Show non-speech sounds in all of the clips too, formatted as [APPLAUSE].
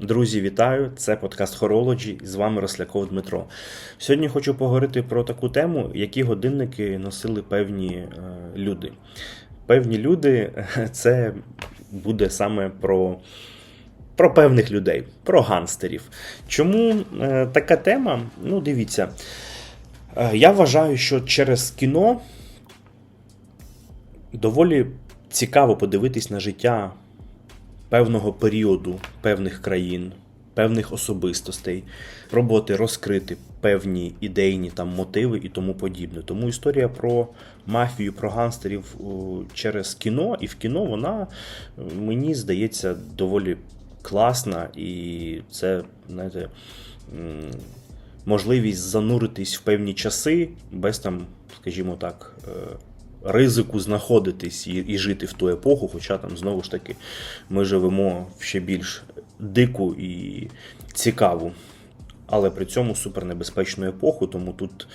Друзі, вітаю! Це подкаст Хорологі. З вами Росляков Дмитро. Сьогодні хочу поговорити про таку тему, які годинники носили певні е, люди. Певні люди [LAUGHS] це буде саме про. Про певних людей, про гангстерів. Чому е, така тема? Ну, дивіться. Е, я вважаю, що через кіно доволі цікаво подивитись на життя певного періоду, певних країн, певних особистостей, пробувати розкрити певні ідейні там мотиви і тому подібне. Тому історія про мафію, про гангстерів через кіно, і в кіно вона е, мені здається доволі класна, і це, знаєте, можливість зануритись в певні часи без там, скажімо так. Ризику знаходитись і, і жити в ту епоху, хоча там знову ж таки ми живемо в ще більш дику і цікаву, але при цьому супернебезпечну епоху, тому тут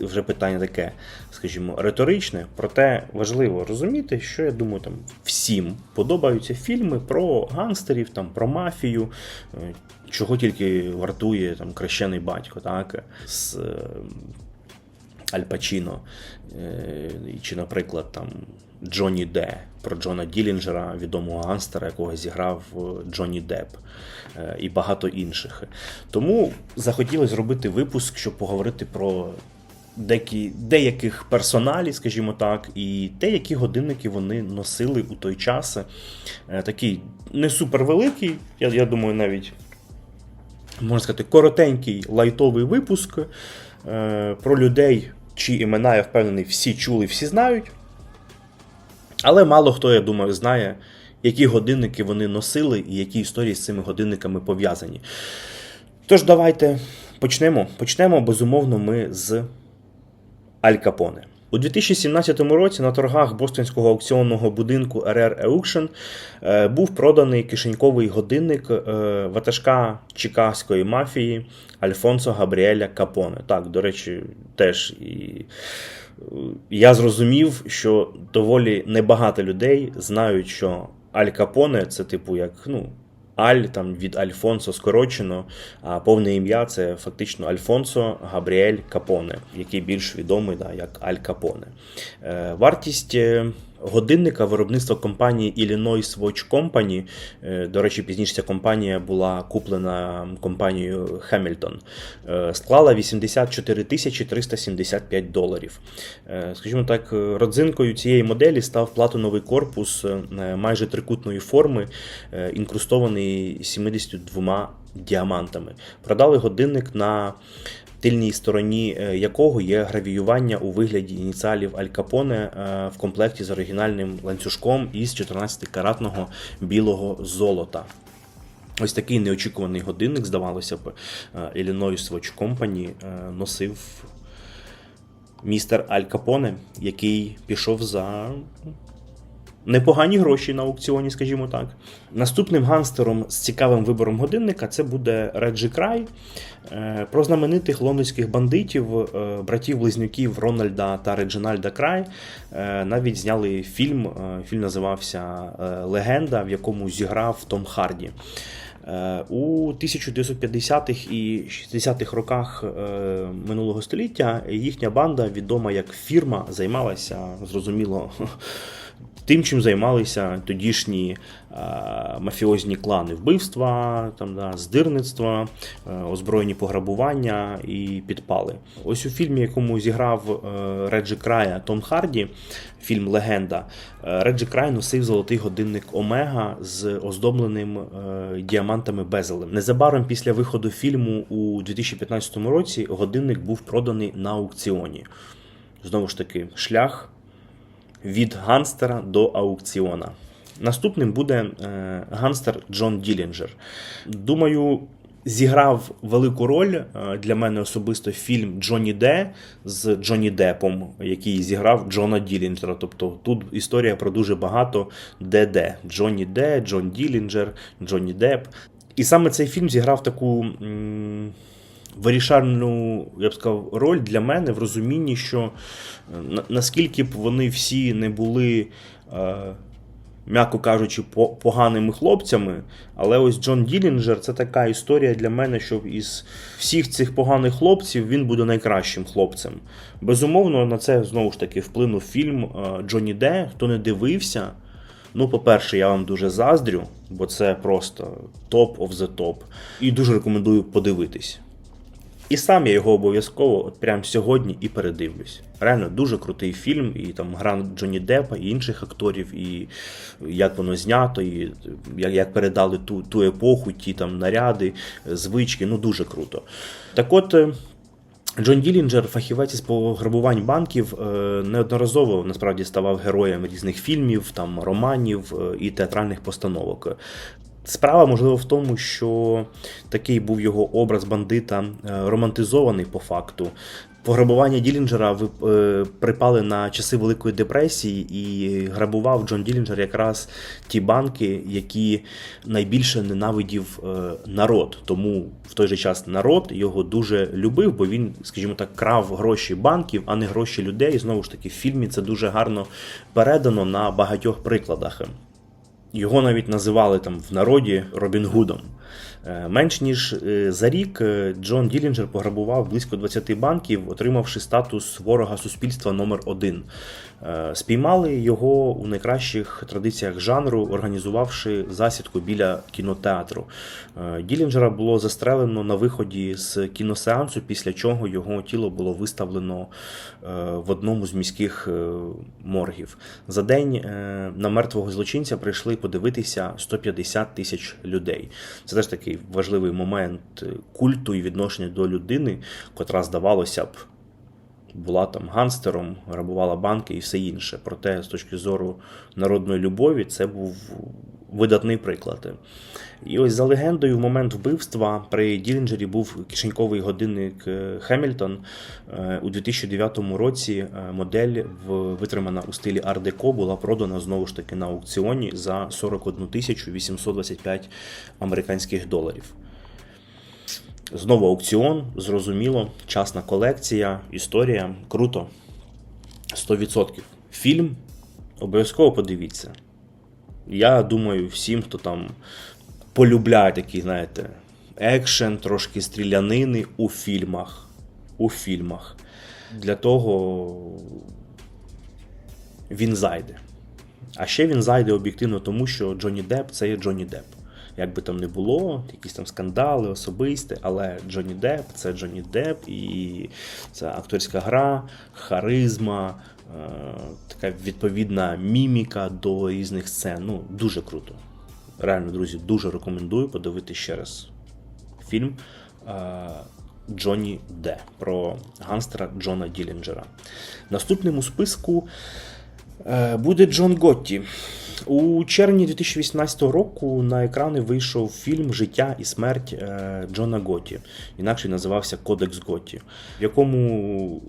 вже питання таке, скажімо, риторичне. Проте важливо розуміти, що я думаю, там всім подобаються фільми про гангстерів, там про мафію, е, чого тільки вартує там крещений батько, так з е, Аль Пачіно, е, чи, наприклад, там Джонні Де про Джона Ділінджера, відомого гангстера, якого зіграв е, Джонні Депп, е, і багато інших. Тому захотілося зробити випуск, щоб поговорити про деякі, деяких персоналів, скажімо так, і те, які годинники вони носили у той час. Такий не супервеликий, я, я думаю, навіть можна сказати, коротенький лайтовий випуск про людей, чиї імена, я впевнений, всі чули, всі знають. Але мало хто, я думаю, знає, які годинники вони носили і які історії з цими годинниками пов'язані. Тож, давайте почнемо. Почнемо, безумовно, ми з Аль Капоне. У 2017 році на торгах бостонського аукціонного будинку RR Auction е, був проданий кишеньковий годинник е, ватажка чикагської мафії Альфонсо Габріеля Капоне. Так, до речі, теж і е, я зрозумів, що доволі небагато людей знають, що Аль Капоне це типу як ну. Аль там від Альфонсо скорочено, а повне ім'я це фактично Альфонсо Габріель Капоне, який більш відомий да, як Аль Капоне. Е, вартість е, годинника виробництва компанії Illinois Watch Company, е, до речі, пізніше ця компанія була куплена компанією Хемільтон, е, склала 84 тисячі 375 доларів. Е, Скажімо так, родзинкою цієї моделі став платиновий корпус майже трикутної форми, інкрустований 72 діамантами. Продали годинник на тильній стороні е, якого є гравіювання у вигляді ініціалів Аль Капоне е, в комплекті з оригінальним ланцюжком із 14-каратного білого золота. Ось такий неочікуваний годинник, здавалося б, е, Illinois Watch Company носив містер Аль Капоне, який пішов за непогані гроші на аукціоні, скажімо так. Наступним гангстером з цікавим вибором годинника це буде Реджі Край. Е, Про знаменитих лондонських бандитів, е, братів-близнюків Рональда та Реджинальда Край е, навіть зняли фільм. Фільм називався Легенда, в якому зіграв Том Харді. У 1950-х і 60-х роках минулого століття їхня банда, відома як фірма, займалася зрозуміло [LAUGHS] тим, чим займалися тодішні е, мафіозні клани вбивства, там, да, здирництва, е, озброєні пограбування і підпали. Ось у фільмі, якому зіграв е, Реджі Края Том Харді, фільм Легенда, Реджі Край носив золотий годинник Омега з оздобленим діамантами безелем. Незабаром після виходу фільму у 2015 році годинник був проданий на аукціоні. Знову ж таки, шлях від ганстера до аукціона. Наступним буде е, ганстер Джон Ділінджер. Думаю, зіграв велику роль е, для мене особисто фільм Джонні Де з Джонні Депом, який зіграв Джона Ділінджера. Тобто тут історія про дуже багато ДД. Джонні Де, Джон Ділінджер, Джонні Деп. І саме цей фільм зіграв таку. м, Вирішальну, я б сказав, роль для мене в розумінні, що е, наскільки б вони всі не були е, м'яко кажучи, поганими хлопцями. Але ось Джон Ділінджер це така історія для мене, що із всіх цих поганих хлопців він буде найкращим хлопцем. Безумовно, на це знову ж таки вплинув фільм е, Джонні Де. Хто не дивився. Ну, по-перше, я вам дуже заздрю, бо це просто топ of the топ. І дуже рекомендую подивитись. І сам я його обов'язково от прямо сьогодні і передивлюсь. Реально дуже крутий фільм, і там гра Джонні Деппа, і інших акторів, і як воно знято, і як, як передали ту, ту епоху, ті там наряди, звички. Ну дуже круто. Так от. е, Джон Ділінджер, фахівець із пограбувань банків, е, неодноразово насправді ставав героєм різних фільмів, там романів е, і театральних постановок. Справа можливо в тому, що такий був його образ бандита е, романтизований по факту. Пограбування Ділінджера е, припали на часи Великої депресії, і грабував Джон Ділінджер якраз ті банки, які найбільше ненавидів е, народ. Тому в той же час народ його дуже любив, бо він, скажімо так, крав гроші банків, а не гроші людей. І знову ж таки, в фільмі це дуже гарно передано на багатьох прикладах. Його навіть називали там в народі Робін Гудом. Е, Менш ніж е, за рік е, Джон Ділінджер пограбував близько 20 банків, отримавши статус ворога суспільства номер 1 Спіймали його у найкращих традиціях жанру, організувавши засідку біля кінотеатру. Ділінджера було застрелено на виході з кіносеансу, після чого його тіло було виставлено в одному з міських моргів. За день на мертвого злочинця прийшли подивитися 150 тисяч людей. Це теж такий важливий момент культу і відношення до людини, котра, здавалося б, була там ганстером, грабувала банки і все інше. Проте, з точки зору народної любові, це був видатний приклад. І ось за легендою, в момент вбивства при Ділінджері був кишеньковий годинник е, Хемільтон. Е, У 2009 році е, модель, витримана у стилі Ар-Деко, була продана знову ж таки на аукціоні за 41 825 американських доларів. Знову аукціон, зрозуміло, частна колекція, історія. Круто. 100%. Фільм обов'язково подивіться. Я думаю, всім, хто там полюбляє такий, знаєте, екшен, трошки стрілянини у фільмах. У фільмах. Для того він зайде. А ще він зайде об'єктивно тому, що Джонні Депп це є Джонні Депп. Як би там не було, якісь там скандали особисті, але Джонні Депп це Джонні Депп, і це акторська гра, харизма, така відповідна міміка до різних сцен. Ну, дуже круто. Реально, друзі, дуже рекомендую подивитися ще раз фільм е, Джонні Де про гангстера Джона Ділінджера. Наступним у списку е, буде Джон Готті. У червні 2018 року на екрани вийшов фільм Життя і смерть е, Джона Готті, інакше називався Кодекс Готті, в якому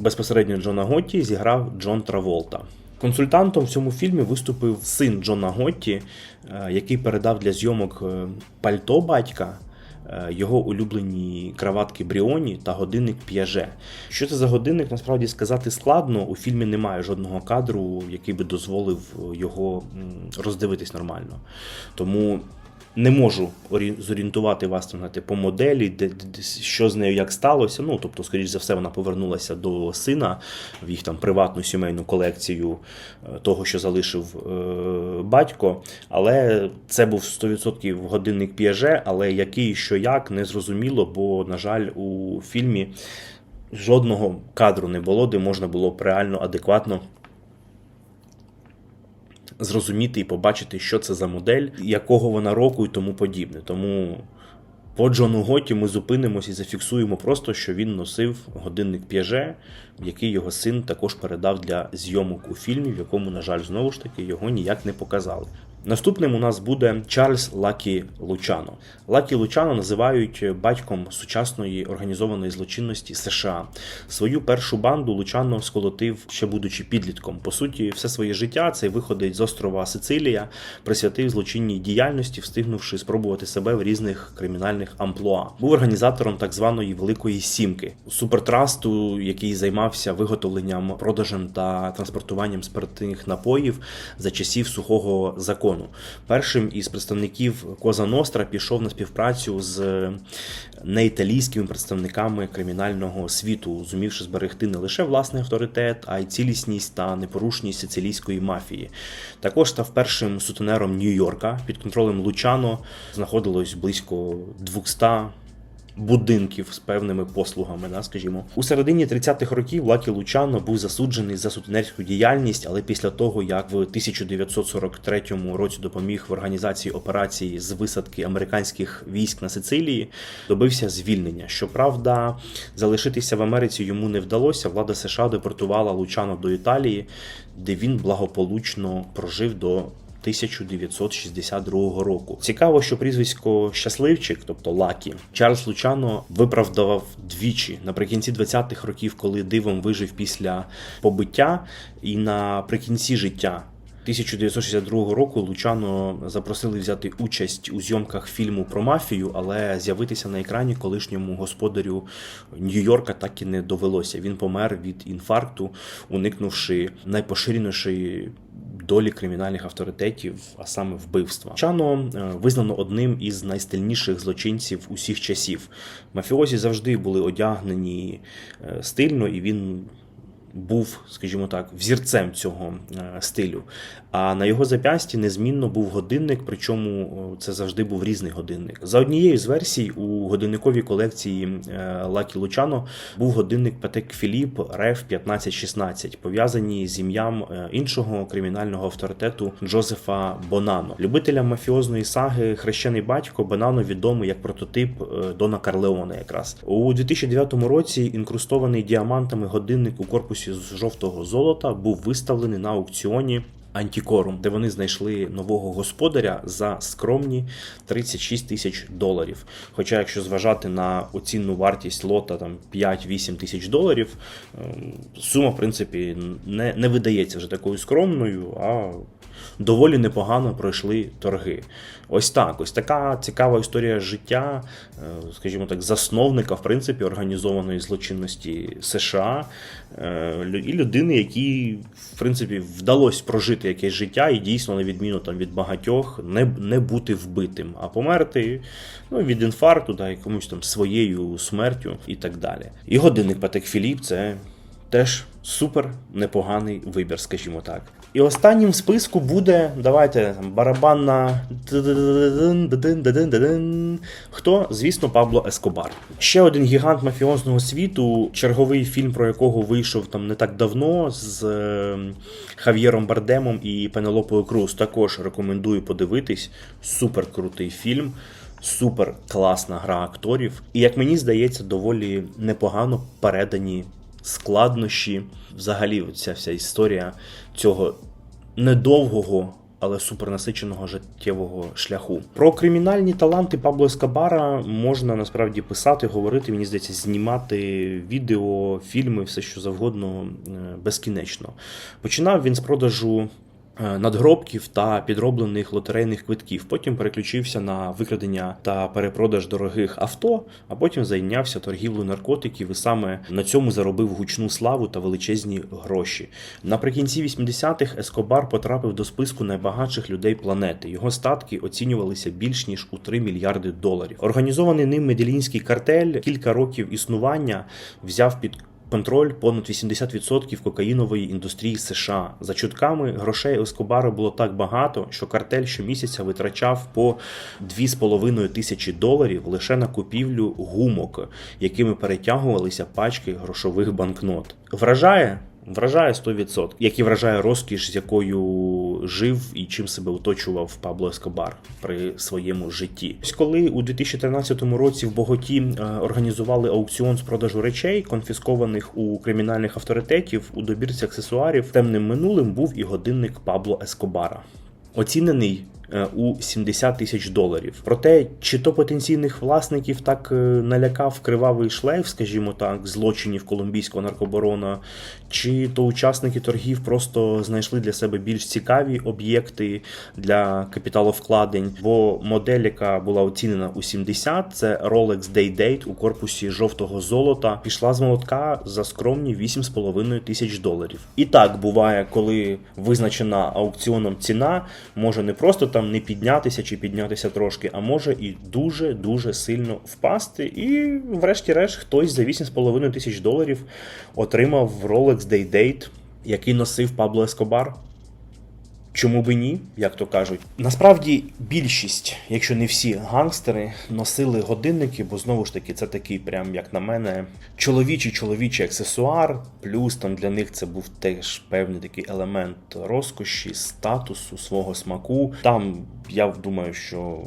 безпосередньо Джона Готті зіграв Джон Траволта. Консультантом в цьому фільмі виступив син Джона Готті, е, який передав для зйомок е, пальто батька, е, його улюблені краватки Бріоні та годинник П'яже. Що це за годинник, насправді сказати складно. У фільмі немає жодного кадру, який би дозволив його роздивитись нормально. Тому не можу зорієнтувати вас там, знаєте, по моделі, де, де- що з нею як сталося. Ну, тобто, скоріш за все, вона повернулася до сина в їх там приватну сімейну колекцію е, того, що залишив е, батько. Але це був 100% годинник Піаже, але який, що як, не зрозуміло, бо, на жаль, у фільмі жодного кадру не було, де можна було б реально адекватно зрозуміти і побачити, що це за модель, якого вона року і тому подібне. Тому по Джону Готі ми зупинимось і зафіксуємо просто, що він носив годинник П'яже, який його син також передав для зйомок у фільмі, в якому, на жаль, знову ж таки його ніяк не показали. Наступним у нас буде Чарльз Лакі Лучано. Лакі Лучано називають батьком сучасної організованої злочинності США. Свою першу банду Лучано сколотив ще будучи підлітком. По суті, все своє життя цей виходить з острова Сицилія, присвятив злочинній діяльності, встигнувши спробувати себе в різних кримінальних амплуа. Був організатором так званої Великої Сімки супертрасту, який займався виготовленням, продажем та транспортуванням спиртних напоїв за часів сухого закону. Першим із представників Коза Ностра пішов на співпрацю з неіталійськими представниками кримінального світу, зумівши зберегти не лише власний авторитет, а й цілісність та непорушність сицилійської мафії. Також став першим сутенером Нью-Йорка під контролем Лучано знаходилось близько 200 будинків з певними послугами, да, скажімо. У середині 30-х років Лакі Лучано був засуджений за сутенерську діяльність, але після того, як в 1943 році допоміг в організації операції з висадки американських військ на Сицилії, добився звільнення. Щоправда, залишитися в Америці йому не вдалося. Влада США депортувала Лучано до Італії, де він благополучно прожив до 1962 року. Цікаво, що прізвисько щасливчик, тобто Лакі, Чарльз Лучано виправдавав двічі наприкінці 20-х років, коли дивом вижив після побиття, і наприкінці життя. 1962 року Лучано запросили взяти участь у зйомках фільму про мафію, але з'явитися на екрані колишньому господарю Нью-Йорка так і не довелося. Він помер від інфаркту, уникнувши найпоширенішої долі кримінальних авторитетів, а саме вбивства. Чано е, визнано одним із найстильніших злочинців усіх часів. Мафіозі завжди були одягнені е, стильно, і він був, скажімо так, взірцем цього е, стилю. А на його зап'ясті незмінно був годинник, причому це завжди був різний годинник. За однією з версій, у годинниковій колекції е, Лакі Лучано був годинник Патек Філіп Реф 1516, пов'язані з ім'ям е, іншого кримінального авторитету Джозефа Бонано. Любителям мафіозної саги хрещений батько Бонано відомий як прототип е, Дона Карлеона. Якраз у 2009 році інкрустований діамантами годинник у корпусі з жовтого золота був виставлений на аукціоні. Антікорум, де вони знайшли нового господаря за скромні 36 тисяч доларів. Хоча, якщо зважати на оцінну вартість лота там 5-8 тисяч доларів, ем, сума, в принципі, не, не видається вже такою скромною, а доволі непогано пройшли торги. Ось так, ось така цікава історія життя, е, скажімо так, засновника в принципі організованої злочинності США е, і людини, якій в принципі вдалося прожити якесь життя і дійсно, на відміну там від багатьох, не не бути вбитим, а померти ну, від інфаркту, да, якомусь там своєю смертю і так далі. І годинник Патек Філіп це теж супер непоганий вибір, скажімо так. І останнім в списку буде, давайте барабанна. Хто? Звісно, Пабло Ескобар. Ще один гігант мафіозного світу, черговий фільм, про якого вийшов там не так давно з е, Хав'єром Бардемом і Пенелопою Круз. Також рекомендую подивитись. Супер крутий фільм. Супер класна гра акторів, і як мені здається, доволі непогано передані складнощі. Взагалі, ця вся історія цього недовгого. Але супернасиченого життєвого шляху. Про кримінальні таланти Пабло Ескабара можна насправді писати, говорити, мені здається, знімати відео, фільми, все що завгодно безкінечно. Починав він з продажу надгробків та підроблених лотерейних квитків. Потім переключився на викрадення та перепродаж дорогих авто, а потім зайнявся торгівлею наркотиків і саме на цьому заробив гучну славу та величезні гроші. Наприкінці 80-х Ескобар потрапив до списку найбагатших людей планети. Його статки оцінювалися більш ніж у 3 мільярди доларів. Організований ним меділінський картель кілька років існування взяв під контроль понад 80% кокаїнової індустрії США. За чутками грошей Ескобара було так багато, що картель щомісяця витрачав по 2,5 тисячі доларів лише на купівлю гумок, якими перетягувалися пачки грошових банкнот. Вражає. Вражає 100%, як і вражає розкіш, з якою жив і чим себе оточував Пабло Ескобар при своєму житті. Ось коли у 2013 році в Боготі е, організували аукціон з продажу речей, конфіскованих у кримінальних авторитетів у добірці аксесуарів, темним минулим був і годинник Пабло Ескобара. оцінений у 70 тисяч доларів. Проте, чи то потенційних власників так е, налякав кривавий шлейф, скажімо так, злочинів колумбійського наркобарона, чи то учасники торгів просто знайшли для себе більш цікаві об'єкти для капіталовкладень, бо модель, яка була оцінена у 70, це Rolex Day-Date у корпусі жовтого золота, пішла з молотка за скромні 8,5 тисяч доларів. І так буває, коли визначена аукціоном ціна може не просто там не піднятися чи піднятися трошки, а може і дуже дуже сильно впасти. І, врешті-решт, хтось за 8,5 тисяч доларів отримав Rolex Day-Date, який носив Пабло Ескобар. Чому би ні, як то кажуть. Насправді більшість, якщо не всі гангстери, носили годинники, бо знову ж таки це такий, прям як на мене, чоловічий чоловічий аксесуар. Плюс там для них це був теж певний такий елемент розкоші, статусу, свого смаку. Там я думаю, що.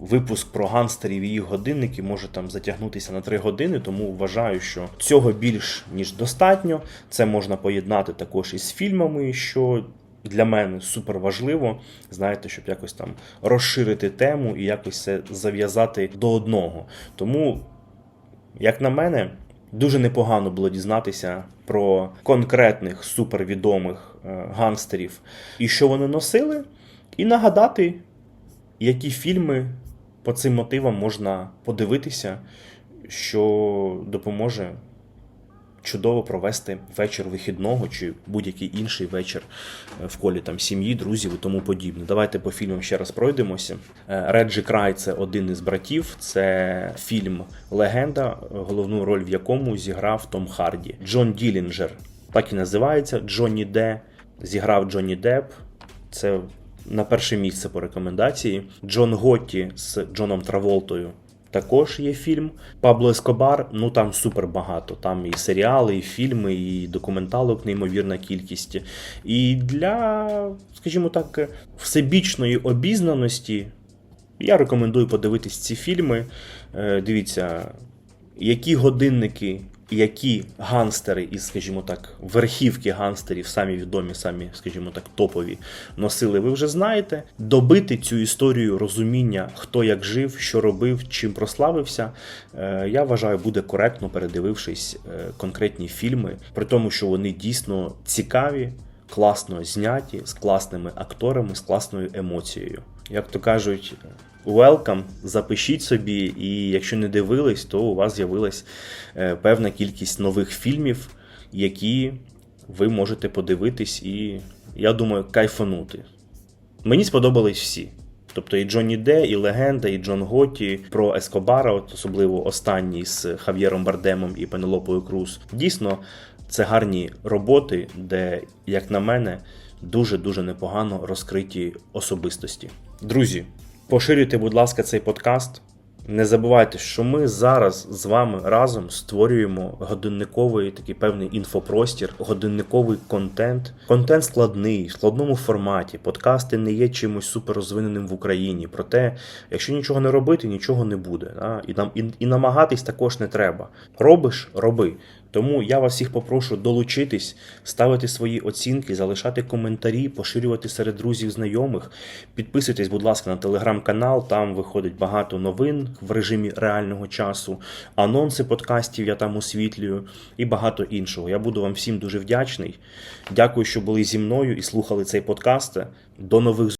Випуск про гангстерів і їх годинники може там затягнутися на 3 години, тому вважаю, що цього більш ніж достатньо. Це можна поєднати також із фільмами, що для мене супер важливо, знаєте, щоб якось там розширити тему і якось це зав'язати до одного. Тому, як на мене, дуже непогано було дізнатися про конкретних супервідомих е, гангстерів і що вони носили, і нагадати, які фільми по цим мотивам можна подивитися, що допоможе чудово провести вечір вихідного чи будь-який інший вечір е, в колі там сім'ї, друзів і тому подібне. Давайте по фільмам ще раз пройдемося. Е, Реджі Край це один із братів. Це фільм Легенда, головну роль в якому зіграв Том Харді. Джон Ділінджер так і називається Джонні Де. Зіграв Джонні Депп. Це на перше місце по рекомендації. Джон Готті з Джоном Траволтою також є фільм. Пабло Ескобар, ну там супер багато. Там і серіали, і фільми, і документалок, неймовірна кількість. І для, скажімо так, всебічної обізнаності я рекомендую подивитись ці фільми. Е, Дивіться, які годинники, які гангстери із, скажімо так, верхівки гангстерів, самі відомі, самі, скажімо так, топові носили, ви вже знаєте. Добити цю історію розуміння, хто як жив, що робив, чим прославився, е, я вважаю, буде коректно, передивившись е, конкретні фільми, при тому, що вони дійсно цікаві. Класно зняті, з класними акторами, з класною емоцією. Як то кажуть, welcome, запишіть собі, і якщо не дивились, то у вас з'явилась е, певна кількість нових фільмів, які ви можете подивитись, і я думаю, кайфанути. Мені сподобались всі. Тобто і Джонні Де, і Легенда, і Джон Готті про Ескобара, от особливо останній з Хав'єром Бардемом і Пенелопою Круз. Дійсно, це гарні роботи, де, як на мене, дуже-дуже непогано розкриті особистості. Друзі, поширюйте, будь ласка, цей подкаст. Не забувайте, що ми зараз з вами разом створюємо годинниковий такий певний інфопростір, годинниковий контент. Контент складний, в складному форматі. Подкасти не є чимось суперрозвиненим в Україні. Проте, якщо нічого не робити, нічого не буде. Да? І, нам, і, і намагатись також не треба. Робиш, роби. Тому я вас всіх попрошу долучитись, ставити свої оцінки, залишати коментарі, поширювати серед друзів, знайомих. Підписуйтесь, будь ласка, на телеграм-канал. Там виходить багато новин в режимі реального часу, анонси подкастів я там освітлюю і багато іншого. Я буду вам всім дуже вдячний. Дякую, що були зі мною і слухали цей подкаст. До нових